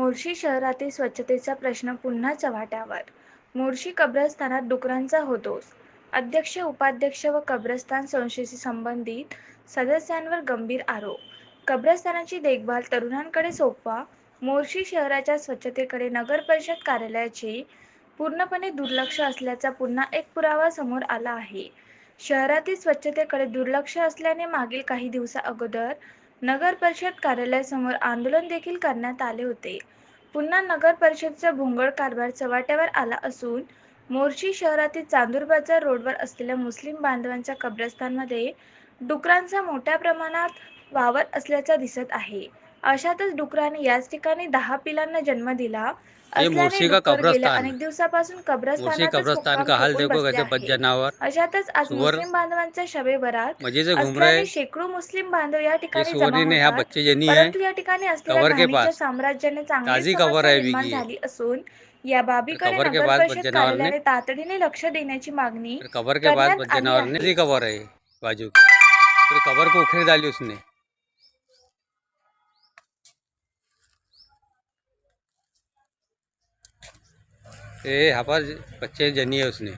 मोर्शी शहरातील स्वच्छतेचा प्रश्न पुन्हा चव्हाट्यावर. मोर्शी कब्रस्तानात डुकरांचा होतोस. अध्यक्ष उपाध्यक्ष व कब्रस्तान संस्थेशी संबंधित सदस्यांवर गंभीर आरोप. कब्रस्तानाची देखभाल तरुणांकडे सोपवा मोर्शी शहराच्या स्वच्छतेकडे नगर परिषद कार्यालयाचे पूर्णपणे दुर्लक्ष असल्याचा पुन्हा एक पुरावा समोर आला आहे. शहरातील स्वच्छतेकडे दुर्लक्ष असल्याने मागील काही दिवसा अगोदर नगर परिषद कार्यालयासमोर आंदोलन देखील करण्यात आले होते. पुन्हा नगर परिषदचा भोंगळ कारभार चव्हाट्यावर आला असून मोर्शी शहरातील चांदूर बाजार रोडवर असलेल्या मुस्लिम बांधवांच्या कब्रस्तानमध्ये डुकरांचा मोठ्या प्रमाणात वावर असल्याचा दिसत आहे. अशातच डुकराने याच ठिकाणी दहा पिलांना जन्म दिला. असल्याने डुक्कर गेल्या अनेक दिवसापासून मोर्शी कब्रस्तानातच कब्रस्तान का मुक्काम हाल ठोकून देखो बसले कैसे बच आहे. जानवर अशातच आज मुस्लिम बांधवांच्या शबे बरात. मजे से घूम रहे असल्याने शेकडो मुस्लिम बांधव या ठिकाणी जमा परंतु या ठिकाणी असलेल्या साम्राज्याने चांगली निर्माण. झाली असून या बाबीकडे नगर परिषद कार्यालयाने तातडीने लक्ष देण्याची मागणी करण्यात आली आहे. कवर को उखेड़ डाली उसने. ये यहाँ पर बच्चे जनी है उसने।